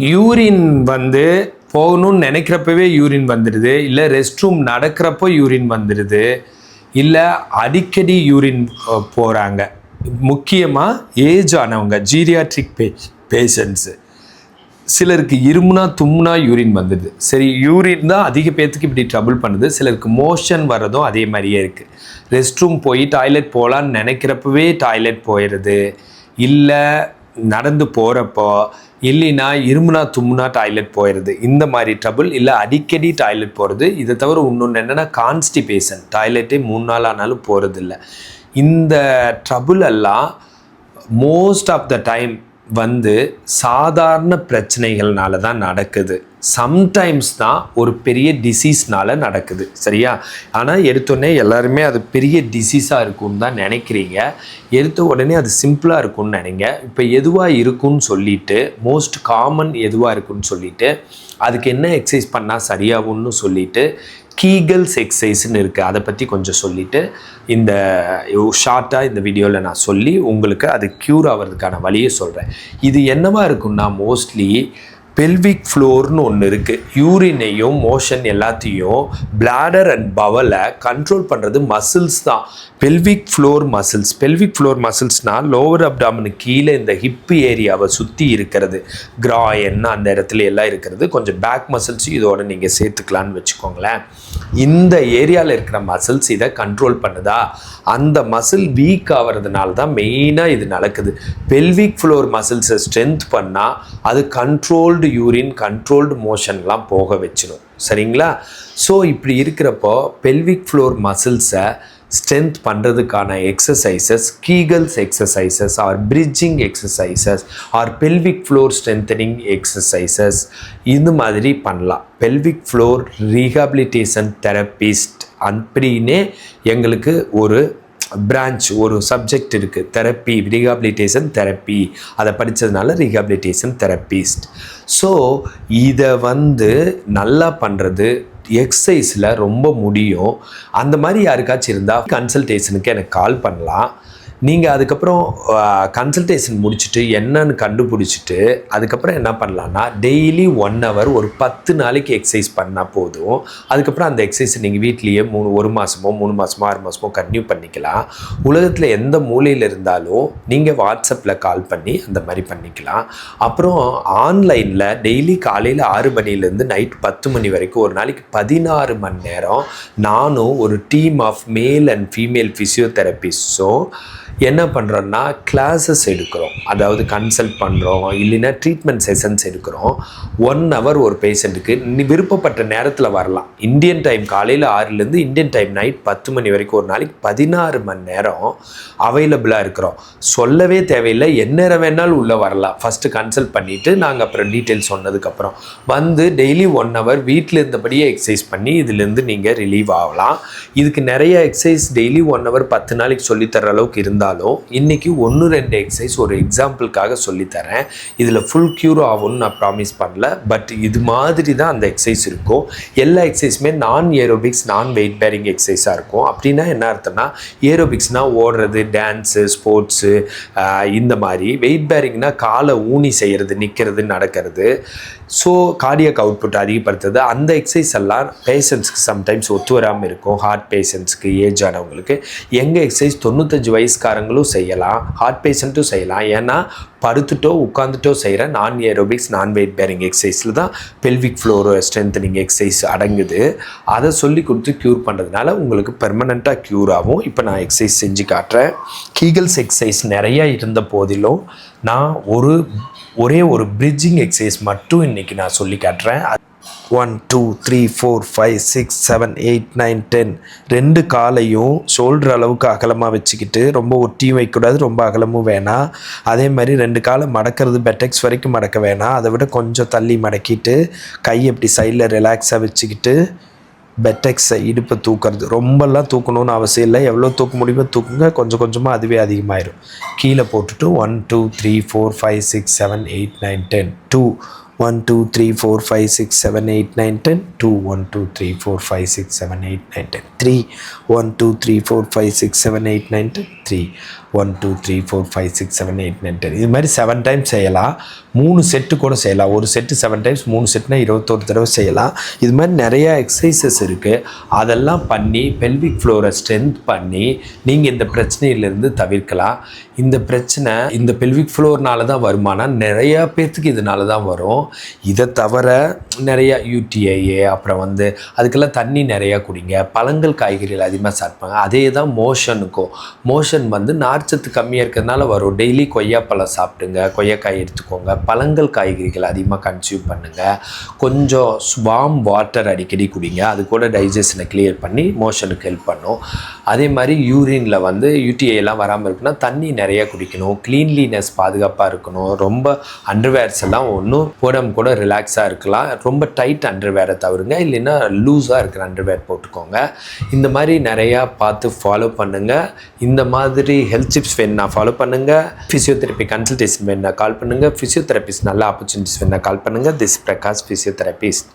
Urine வந்து போகணும்னு நினைக்கிறப்பவே urine வந்துடுது. இல்லை ரெஸ்ட் ரூம் நடக்கிறப்போ யூரின் வந்துடுது. இல்லை அடிக்கடி யூரின் போகிறாங்க முக்கியமாக ஏஜ் ஆனவங்க ஜீரியாட்ரிக் பே பேஷண்ட்ஸு சிலருக்கு இருமுனா தும்முனா யூரின் வந்துடுது. சரி யூரின் தான் அதிக பேர்த்துக்கு இப்படி ட்ரபிள் பண்ணுது. சிலருக்கு மோஷன் வர்றதும் அதே மாதிரியே இருக்குது ரெஸ்ட் ரூம் போய் டாய்லெட் போகலான்னு நினைக்கிறப்பவே டாய்லெட் போயிடுது இல்லை நடந்து போகிறப்போ இல்லைன்னா இருமுனா தும்முனா டாய்லெட் போயிடுது இந்த மாதிரி ட்ரபுள் இல்லை அடிக்கடி டாய்லெட் போகிறது இதை தவிர இன்னொன்று என்னென்னா கான்ஸ்டிபேஷன் டாய்லெட்டே மூணு நாள் ஆனாலும் போகிறதில்ல இந்த ட்ரபுள் எல்லாம் மோஸ்ட் ஆஃப் த டைம் வந்து சாதாரண பிரச்சனைகள்னால தான் நடக்குது. சம்டைம்ஸ் தான் ஒரு பெரிய டிசீஸ்னால நடக்குது. சரியா? ஆனால் எடுத்தோடனே எல்லாருமே அது பெரிய டிசீஸாக இருக்கும்னு தான் நினைக்கிறீங்க. எடுத்த உடனே அது சிம்பிளாக இருக்கும்னு நினைங்க. இப்போ எதுவாக இருக்கும்னு சொல்லிட்டு மோஸ்ட் காமன் எதுவாக இருக்கும்னு சொல்லிட்டு அதுக்கு என்ன எக்ஸசைஸ் பண்ணால் சரியாகும்னு சொல்லிட்டு கீகல்ஸ் எக்ஸசைஸ்னு இருக்குது அதை பற்றி கொஞ்சம் சொல்லிவிட்டு இந்த ஷார்ட்டாக இந்த வீடியோவில் நான் சொல்லி உங்களுக்கு அது க்யூர் ஆகிறதுக்கான வழியை சொல்கிறேன் இது என்னவாக இருக்குன்னா மோஸ்ட்லி பெல்விக் ஃப்ளோர்னு ஒன்று இருக்குது யூரினையும் மோஷன் எல்லாத்தையும் பிளாடர் அண்ட் பவலை கண்ட்ரோல் பண்ணுறது மசில்ஸ் தான். Pelvic floor muscles pelvic floor மசில்ஸ்னால் lower அப்டாமனுக்கு கீழே இந்த ஹிப்பு ஏரியாவை சுற்றி இருக்கிறது. கிராயன் அந்த இடத்துல எல்லாம் இருக்கிறது. கொஞ்சம் பேக் மசில்ஸ் இதோட நீங்கள் சேர்த்துக்கலான்னு வச்சுக்கோங்களேன். இந்த ஏரியாவில் இருக்கிற மசில்ஸ் இதை கண்ட்ரோல் பண்ணுதா? அந்த மசில் வீக் ஆகிறதுனால தான் மெயினாக இது நடக்குது. பெல்விக் ஃப்ளோர் மசில்ஸை ஸ்ட்ரென்த் பண்ணால் அது கண்ட்ரோல்டு யூரின் கண்ட்ரோல்டு மோஷன்லாம் போக வச்சிடும் சரிங்களா? ஸோ இப்படி இருக்கிறப்போ பெல்விக் ஃப்ளோர் மசில்ஸை ஸ்ட்ரென்த் பண்ணுறதுக்கான exercises Kegels exercises or bridging exercises or pelvic floor strengthening exercises இந்த மாதிரி பண்ணலாம். பெல்விக் ஃப்ளோர் ரீஹாபிலிட்டேஷன் தெரபிஸ்ட் அப்படின்னே எங்களுக்கு ஒரு பிரான்ச் ஒரு சப்ஜெக்ட் இருக்குது தெரப்பி ரீஹாபிலிட்டேஷன் தெரப்பி அதை படித்ததுனால ரீஹாபிலிட்டேஷன் தெரப்பிஸ்ட் ஸோ இதை வந்து நல்லா பண்ணுறது எக்ஸசைஸில் ரொம்ப முடியும். அந்த மாதிரி யாருக்காச்சும் இருந்தால் கன்சல்டேஷனுக்கு எனக்கு கால் பண்ணலாம். நீங்கள் அதுக்கப்புறம் கன்சல்டேஷன் முடிச்சுட்டு என்னன்னு கண்டுபிடிச்சிட்டு அதுக்கப்புறம் என்ன பண்ணலான்னா டெய்லி ஒன் ஹவர் ஒரு பத்து நாளைக்கு எக்ஸசைஸ் பண்ணால் போதும். அதுக்கப்புறம் அந்த எக்ஸசைஸை நீங்கள் வீட்லேயே மூணு ஒரு மாதமோ மூணு மாதமோ ஆறு மாதமோ கன்டினியூ பண்ணிக்கலாம். உலகத்தில் எந்த மூலையில் இருந்தாலும் நீங்கள் வாட்ஸ்அப்பில் கால் பண்ணி அந்த மாதிரி பண்ணிக்கலாம். அப்புறம் ஆன்லைனில் டெய்லி காலையில் ஆறு மணிலேருந்து நைட் பத்து மணி வரைக்கும் ஒரு நாளைக்கு பதினாறு மணி நேரம் நானும் ஒரு team of male and female ஃபிசியோதெரபிஸ்டும் என்ன பண்ணுறோன்னா கிளாஸஸ் எடுக்கிறோம். அதாவது கன்சல்ட் பண்ணுறோம் இல்லைன்னா ட்ரீட்மெண்ட் செஷன்ஸ் எடுக்கிறோம். ஒன் ஹவர் ஒரு பேஷண்ட்டுக்கு நீ விருப்பப்பட்ட நேரத்தில் வரலாம். இந்தியன் டைம் காலையில் ஆறுலேருந்து இந்தியன் டைம் நைட் பத்து மணி வரைக்கும் ஒரு நாளைக்கு பதினாறு மணி நேரம் அவைலபிளாக இருக்கிறோம். சொல்லவே தேவையில்லை எந்நேரம் வேணாலும் உள்ளே வரலாம். ஃபஸ்ட்டு கன்சல்ட் பண்ணிவிட்டு நாங்கள் அப்புறம் டீட்டெயில் சொன்னதுக்கப்புறம் வந்து டெய்லி ஒன் ஹவர் வீட்டில் இருந்தபடியே எக்ஸசைஸ் பண்ணி இதுலேருந்து நீங்கள் ரிலீவ் ஆகலாம். இதுக்கு நிறைய எக்ஸசைஸ் டெய்லி ஒன் ஹவர் பத்து நாளைக்கு சொல்லித்தர அளவுக்கு இருந்தாலும் இன்றைக்கி ஒன்று ரெண்டு எக்ஸசைஸ் ஒரு எக்ஸாம்பிளுக்காக சொல்லித்தரேன். இதில் ஃபுல் க்யூர் ஆகும்னு நான் ப்ராமிஸ் பண்ணல. பட் இது மாதிரி தான் அந்த எக்ஸசைஸ் இருக்கும். எல்லா எக்ஸசைஸுமே நான் ஏரோபிக்ஸ் நான் வெயிட் பேரிங் எக்ஸசைஸாக இருக்கும். அப்படின்னா என்ன அர்த்தம்னா ஏரோபிக்ஸ்னால் ஓடுறது டான்ஸு ஸ்போர்ட்ஸு இந்த மாதிரி. வெயிட் பேரிங்னால் காலை ஊனி செய்கிறது நிற்கிறது நடக்கிறது. ஸோ கார்டியக் அவுட்புட் அதிகப்படுத்துறது அந்த எக்ஸசைஸ் எல்லாம் பேஷண்ட்ஸ்க்கு சம்டைம்ஸ் ஒத்து வராமல் இருக்கும். ஹார்ட் பேஷண்ட்ஸ்க்கு ஏஜ் ஆனவங்களுக்கு. எங்கள் எக்ஸசைஸ் தொண்ணூத்தஞ்சு வயசுக்காரங்களும் செய்யலாம் ஹார்ட் பேஷண்ட்டும் செய்யலாம். ஏன்னா படுத்துட்டோ உட்காந்துட்டோ செய்கிற நான் ஏரோபிக்ஸ் நான் வெயிட் பேரிங் எக்ஸசைஸில் தான் பெல்விக் ஃப்ளோரோ ஸ்ட்ரென்த்தனிங் எக்ஸசைஸ் அடங்குது. அதை சொல்லி கொடுத்து க்யூர் பண்ணுறதுனால உங்களுக்கு பெர்மனண்ட்டாக க்யூர் ஆகும். இப்போ நான் எக்ஸசைஸ் செஞ்சு காட்டுறேன். கீகல்ஸ் எக்ஸசைஸ் நிறையா இருந்த போதிலும் நான் ஒரு ஒரே ஒரு பிரிட்ஜிங் எக்ஸசைஸ் மட்டும் இன்றைக்கி நான் சொல்லி காட்டுறேன். One two three four five six seven eight nine ten ரெண்டு காலையும் ஷோல்டர் அளவுக்கு அகலமாக வச்சுக்கிட்டு ரொம்ப ஒட்டியும் வைக்கக்கூடாது ரொம்ப அகலமும் வேணாம். அதே மாதிரி ரெண்டு காலை மடக்கிறது பெட்டெக்ஸ் வரைக்கும் மடக்க வேணாம். அதை விட கொஞ்சம் தள்ளி மடக்கிட்டு கை எப்படி சைடில் ரிலாக்ஸாக வச்சுக்கிட்டு பெட்டெக்ஸை இடுப்பை தூக்குறது. ரொம்பலாம் தூக்கணும்னு அவசியம் இல்லை. எவ்வளோ தூக்க முடியுமோ தூக்குங்க. கொஞ்சம் கொஞ்சமாக அதுவே அதிகமாயிடும் கீழே போட்டுட்டு one two three four five six seven eight nine ten. Two. One two three four five six seven eight nine ten two one two three four five six seven eight nine ten three one two three four five six seven eight nine ten three one two three four five six seven eight nine ten இது மாதிரி seven times செய்யலாம். மூணு set கூட செய்யலாம். ஒரு set seven times மூணு செட்னா இருபத்தொரு தடவை செய்யலாம். இது மாதிரி நிறையா எக்ஸசைசஸ் இருக்குது அதெல்லாம் பண்ணி பெல்விக் ஃப்ளோரை ஸ்ட்ரென்த் பண்ணி நீங்கள் இந்த பிரச்சனையிலேருந்து தவிர்க்கலாம். இந்த பிரச்சனை இந்த பெல்விக் ஃப்ளோர்னால தான் வருமானம். நிறையா பேர்த்துக்கு இதனால தான் வரும். இதை தவிர நிறையா யூடிஐஏ அப்புறம் வந்து அதுக்கெல்லாம் தண்ணி நிறையா குடிங்க. பழங்கள் காய்கறிகள் அதிகமாக சாப்பிடுவாங்க அதே தான் மோஷனுக்கும் மோஷன் வந்து நார்ச்சத்து கம்மியாக இருக்கிறதுனால வரும். டெய்லி கொய்யாப்பழம் சாப்பிடுங்க. கொய்யாக்காய் எடுத்துக்கோங்க. பழங்கள் காய்கறிகள் அதிகமாக கன்சியூம் பண்ணுங்கள் கொஞ்சம் வார்ம் வாட்டர் அடிக்கடி குடிங்க. அது கூட டைஜஷனை கிளியர் பண்ணி மோஷனுக்கு ஹெல்ப் பண்ணும். அதே மாதிரி யூரினில் வந்து யூடிஐலாம் வராமல் இருக்குன்னா தண்ணி நிறைய குடிக்கணும். க்ளீன்லினஸ் பாதுகாப்பாக இருக்கணும். ரொம்ப அண்டர்வேர்ஸ் எல்லாம் ஒன்றும் உடம்பு கூட ரிலாக்ஸாக இருக்கலாம். ரொம்ப டைட் அண்டர்வேரை தவிருங்க இல்லைன்னா லூஸாக இருக்கிற அண்டர்வேர் போட்டுக்கோங்க. இந்த மாதிரி நிறையா பார்த்து ஃபாலோ பண்ணுங்கள் இந்த மாதிரி ஹெல்த் டிப்ஸ் வேணுன்னா ஃபாலோ பண்ணுங்கள் ஃபிசியோதெரப்பி கன்சல்டேஷன் வேணுன்னா கால் பண்ணுங்கள் ஃபிசியோதெரபிஸ்ட் நல்ல ஆப்பர்ச்சுனிட்டிஸ் வேணுன்னா கால் பண்ணுங்கள் திஸ் பிரகாஷ் ஃபிசியோதெரபிஸ்ட்